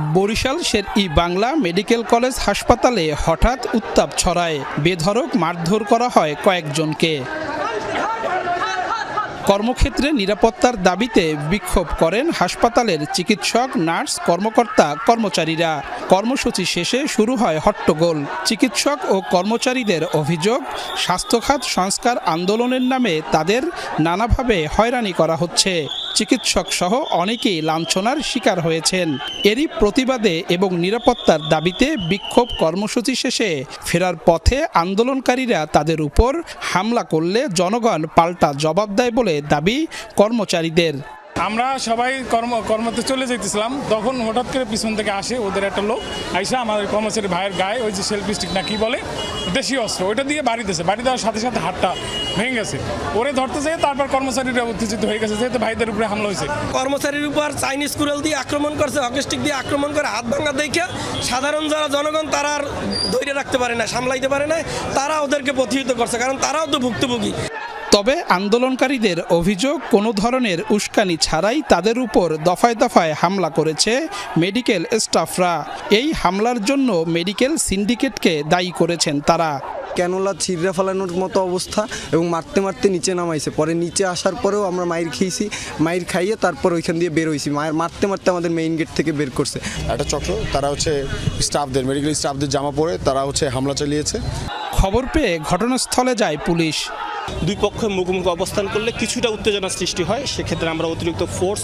Barishal Sher e Bangla medical college হাসপাতালে হঠাৎ উত্তাপ ছড়ায়। বেধড়ক মারধর করা হয় কয়েকজনকে। কর্মক্ষেত্রে নিরাপত্তার দাবিতে বিক্ষোভ করেন হাসপাতালের চিকিৎসক, নার্স, কর্মকর্তা, কর্মচারীরা। কর্মসূচি শেষে শুরু হয় হট্টগোল। চিকিৎসক ও কর্মচারীদের অভিযোগ, স্বাস্থ্যখাত সংস্কার আন্দোলনের নামে তাদের নানাভাবে হয়রানি করা হচ্ছে। চিকিৎসক সহ অনেকেই লাঞ্ছনার শিকার হয়েছেন। এরই প্রতিবাদে এবং নিরাপত্তার দাবিতে বিক্ষোভ কর্মসূচি শেষে ফেরার পথে আন্দোলনকারীরা তাদের উপর হামলা করলে জনগণ পাল্টা জবাব দেয় বলে দাবি কর্মচারীদের। আমরা সবাই কর্ম, কর্মতে চলে যেতেছিলাম তখন হঠাৎ করে পিছন থেকে আসে ওদের একটা লোক। আইসা আমাদের কর্মচারী ভাইয়ের গায়ে ওই যে সেলফি স্টিক না কি বলে, দেশি অস্ত্র, ওইটা দিয়ে বাড়ি দিয়েছে। বাড়ি দেওয়ার সাথে সাথে হাতটা ভেঙে গেছে। ওরে ধরতে যেয়ে তারপর কর্মচারীরা উত্তেজিত হয়ে গেছে, যেহেতু ভাইদের উপরে হামলা হয়েছে। কর্মচারীর উপর চাইনিজ কুড়াল দিয়ে আক্রমণ করছে হকিস্টিক দিয়ে আক্রমণ করে হাত ভাঙা দেখে সাধারণ যারা জনগণ, তারা আর ধৈর্য রাখতে পারে না, সামলাইতে পারে না। তারা ওদেরকে প্রতিহিত করছে, কারণ তারাও তো ভুক্তভোগী। তবে আন্দোলনকারীদের অভিযোগ কোনো ধরনের উস্কানি ছাড়াই তাদের উপর দফায় দফায় হামলা করেছে মেডিকেল স্টাফরা। এই হামলার জন্য মেডিকেল সিন্ডিকেটকে দায়ী করেছেন তারা। ক্যানোলা ছিঁড়ে ফেলানোর মতো অবস্থা এবং মারতে মারতে নিচে নামাইছে। পরে নিচে আসার পরেও আমরা মাইর খেয়েছি মাইর খাইয়ে তারপর ওইখান দিয়ে বের হয়েছি। মায়ের মারতে মারতে আমাদের মেইন গেট থেকে বের করছে। একটা চক্র তারা হচ্ছে স্টাফদের মেডিকেল স্টাফদের জামা পরে তারা হচ্ছে হামলা চালিয়েছে। খবর পেয়ে ঘটনাস্থলে যায় পুলিশ। দুই পক্ষের মুখোমুখি অবস্থান করলে কিছুটা উত্তেজনা সৃষ্টি হয়। সেক্ষেত্রে আমরা অতিরিক্ত ফোর্স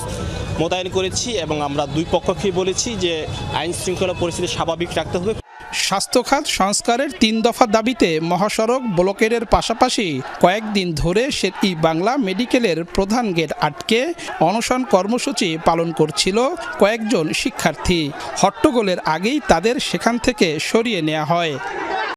মোতায়েন করেছি এবং আমরা দুই পক্ষকেই বলেছি যে আইন শৃঙ্খলা পরিস্থিতি স্বাভাবিক রাখতে হবে। স্বাস্থ্যখাত সংস্কারের তিন দফা দাবিতে মহাসড়ক ব্লকের পাশাপাশি কয়েকদিন ধরে ই বাংলা মেডিকেলের প্রধান গেট আটকে অনশন কর্মসূচি পালন করছিল কয়েকজন শিক্ষার্থী। হট্টগোলের আগেই তাদের সেখান থেকে সরিয়ে নেওয়া হয়।